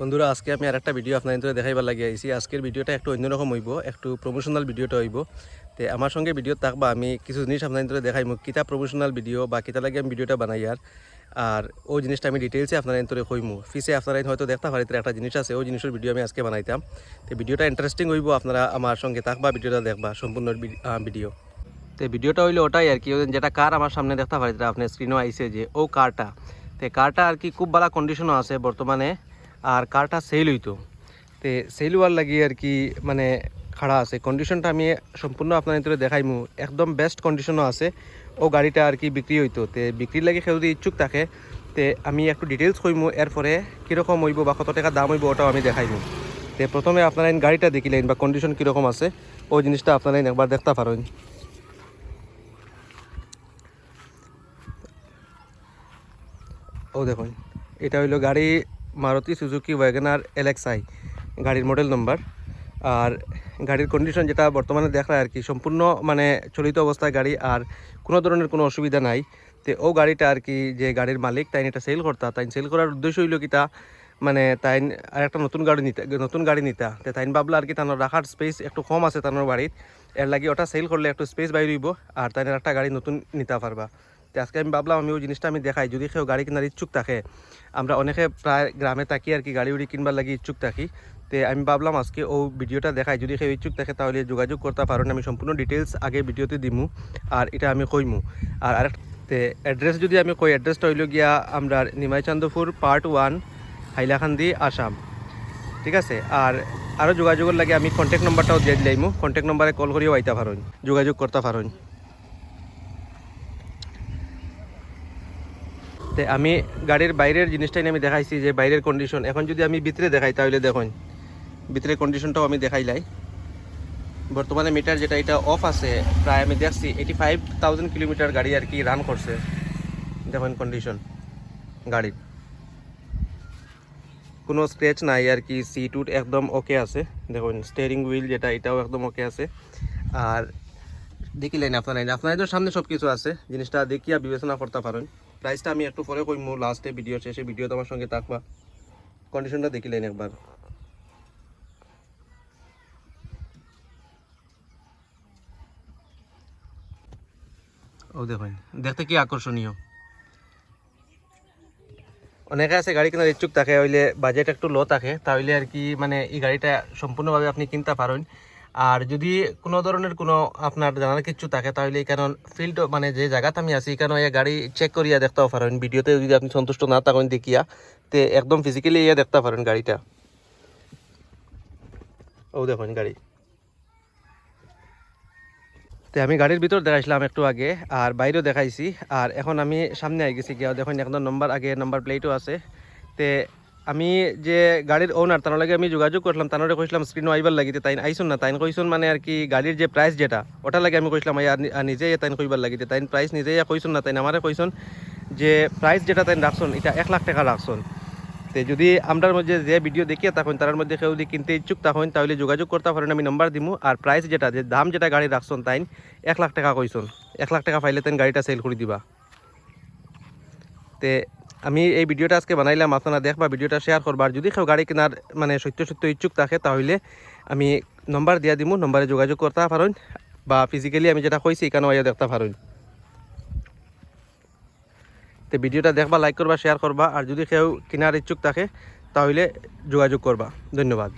বন্ধুরা, আজকে আমি আর একটা ভিডিও আপনাদের দেখাইবার লাগিয়ে আইছি আজকের ভিডিওটা একটু অন্যরকম হইব, একটু প্রমোশনাল ভিডিওটা হইব। তে আমার সঙ্গে ভিডিও থাকবা, আমি কিছু জিনিস আপনাদের ধরে দেখাইব কিতা প্রমোশনাল ভিডিও বা কিতা লাগে আমি ভিডিওটা বানাই আর আর ওই জিনিসটা আমি ডিটেলসে আপনারা ধরে কইমু। ফিসে আপনারা হয়তো দেখতে পারি একটা জিনিস আছে, ওই জিনিসের ভিডিও আমি আজকে বানাইতাম। তো ভিডিওটা ইন্টারেস্টিং হইব, আপনারা আমার সঙ্গে থাকবা ভিডিওটা দেখবা, সম্পূর্ণ ভিডিও তো ভিডিওটা হইল ওটাই আর কি যেটা কার আমার সামনে দেখতে পারি আপনার স্ক্রিনও আইছে যে, ও কারটা তো কারটা আর কি খুব ভালো কন্ডিশনও আছে বর্তমানে। আর কারটা সেল হইতো। তে সেল হওয়ার লাগি আর কি মানে খাড়া আছে। কন্ডিশনটা আমি সম্পূর্ণ আপনার ভিতরে দেখাইমু। একদম বেস্ট কন্ডিশনও আছে। ও গাড়িটা আর কি বিক্রি হইতো। তে বিক্রির লাগে কেউ যদি ইচ্ছুক থাকে। তে আমি একটু ডিটেলস কইমু, এরপরে কীরকম হইব বা কত টাকা দাম হইব ওটাও আমি দেখাইমু। তে প্রথমে আপনারা এই গাড়িটা দেখিলেন বা কন্ডিশন কীরকম আছে ওই জিনিসটা আপনারা একবার দেখতে পারেন। ও দেখুন, এটা হইল গাড়ি মারুতি সুজুকি ওয়াগনার এলএক্সআই গাড়ির মডেল নম্বর আর গাড়ির কন্ডিশন যেটা বর্তমানে দেখা আর কি, সম্পূর্ণ মানে চলিত অবস্থায় গাড়ি আর কোনো ধরনের কোনো অসুবিধা নাই। তো ও গাড়িটা আর কি, যে গাড়ির মালিক, তাই এটা সেল করতা, তাই সেল করার উদ্দেশ্য হইল কি তা মানে তাই আর একটা নতুন গাড়ি নিতে, নতুন গাড়ি নিতা। তো তাই ভাবলা আর কি তার রাখার স্পেস একটু কম আছে তার বাড়িত এর লাগি ওটা সেল করলে একটু স্পেস বাইর হইব আর তাই একটা গাড়ি নতুন নিতে পারবা। তো আজকে আমি ভাবলাম আমি ওই জিনিসটা আমি দেখাই। যদি কেউ গাড়ি কেনার ইচ্ছুক থাকে, আমরা অনেকে প্রায় গ্রামে থাকি আর কি, গাড়ি উড়ি কিনবার লাগি ইচ্ছুক থাকি। তো আমি ভাবলাম, আজকে ও ভিডিওটা দেখাই। যদি কেউ ইচ্ছুক থাকে, তাহলে যোগাযোগ করতে পারেন আমি সম্পূর্ণ ডিটেলস আগে ভিডিওতে দিমু, আর এটা আমি কইমু। আর তে অ্যাড্রেস যদি আমি কই অ্যাড্রেসটা হইল গিয়া আমরা নিমাইচান্দপুর পার্ট ওয়ান হাইলাকান্দি, আসাম। ঠিক আছে? আর আরও যোগাযোগের লাগে আমি কন্ট্যাক্ট নাম্বারটাও দিয়ে দিলাইমু। কন্ট্যাক্ট নাম্বারে কল করিও, আইতা পারেন যোগাযোগ করতে পারেন তে আমি গাড়ির বাইরের জিনিসটাই আমি দেখাইছি যে বাইরের কন্ডিশন এখন যদি আমি ভিতরে দেখাই তাহলে দেখুন ভিতরে কন্ডিশনটাও আমি দেখাইলাই। বর্তমানে মিটার যেটা, এটা অফ আছে, প্রায় আমি দেখছি এইটি ফাইভ কিলোমিটার গাড়ি আর কি রান করছে। দেখুন কন্ডিশন গাড়ির কোনো স্ক্র্যাচ নাই আর কি সিট উট একদম ওকে আছে। দেখুন স্টিয়ারিং হুইল যেটা, এটাও একদম ওকে আছে। আর দেখিলেন আপনার আপনাদের সামনে সব কিছু আছে। জিনিসটা দেখিয়া বিবেচনা করতে পারেন। প্রাইসটা আমি একটু পরে কইমু লাস্টে ভিডিও শেষে ভিডিও তোমার সঙ্গে থাকবা। কন্ডিশনটা দেখিলেন একবার। ও দেখুন দেখতে কি আকর্ষণীয়? অনেকে আছে গাড়ি কেনার ইচ্ছুক থাকে বাজেট একটু লো থাকে, তাহলে আর কি মানে এই গাড়িটা সম্পূর্ণভাবে আপনি কিনতে পারেন। আর যদি কোনো ধরনের কোনো আপনার জানার কিছু থাকে, তাহলে কারণ ফিল্ড মানে যে জায়গাতে আমি আছি এখানে এই গাড়ি চেক করিয়া দেখতেও পারেন। ভিডিওতে যদি আপনি সন্তুষ্ট না থাকেন দেখিয়া, তে একদম ফিজিক্যালি ইয়ে দেখতে পারেন গাড়িটা। ও দেখুন গাড়ি। তো আমি গাড়ির ভিতর দেখাইছিলাম একটু আগে, আর বাইরেও দেখাইছি। আর এখন আমি সামনে আই গেছি গিয়া। দেখুন, একদম নম্বর আগে নম্বর প্লেটও আছে। তে আমি যে গাড়ির ওনার তার লাগে আমি যোগাযোগ করলাম, তানরে কইছিলাম, স্ক্রিনও আইবার লাগিতে। তাই আইসুন না তাই কইসুন মানে আর কি গাড়ির যে প্রাইস যেটা ওটা লাগে আমি আর নিজেই তাই কইবার লাগিতে। তাই প্রাইস নিজেই কইসুন না তাই আমারে কইসুন যে প্রাইস যেটা তাই রাখছুন এটা এক লাখ টাকা রাখছুন তে যদি আমরার মধ্যে যে ভিডিও দেখিয়ে থাকুন তার মধ্যে কেউ যদি কিনতে ইচ্ছুক থাকুন, তাহলে যোগাযোগ করতে পারেন, আমি নাম্বার দিমু। আর প্রাইস যেটা, যে দাম যেটা গাড়ি রাখছুন তাই এক লাখ টাকা কইসুন। এক লাখ টাকা পাইলে তাই গাড়িটা সেল করে দিবা। তে আমি এই ভিডিওটা আজকে বানাইলাম আপনারা দেখবা, ভিডিওটা শেয়ার করবার যদি কেউ গাড়ি কেনার মানে সত্য সত্য ইচ্ছুক থাকে, তাহলে আমি নম্বর দিয়া দিব নম্বরে যোগাযোগ করতে পারেন বা ফিজিক্যালি আমি যেটা কইছি এখানেও আইয়া দেখতে পারেন তো ভিডিওটা দেখবা লাইক করবা শেয়ার করবা আর যদি কেউ কেনার ইচ্ছুক থাকে, তাহলে যোগাযোগ করবা ধন্যবাদ।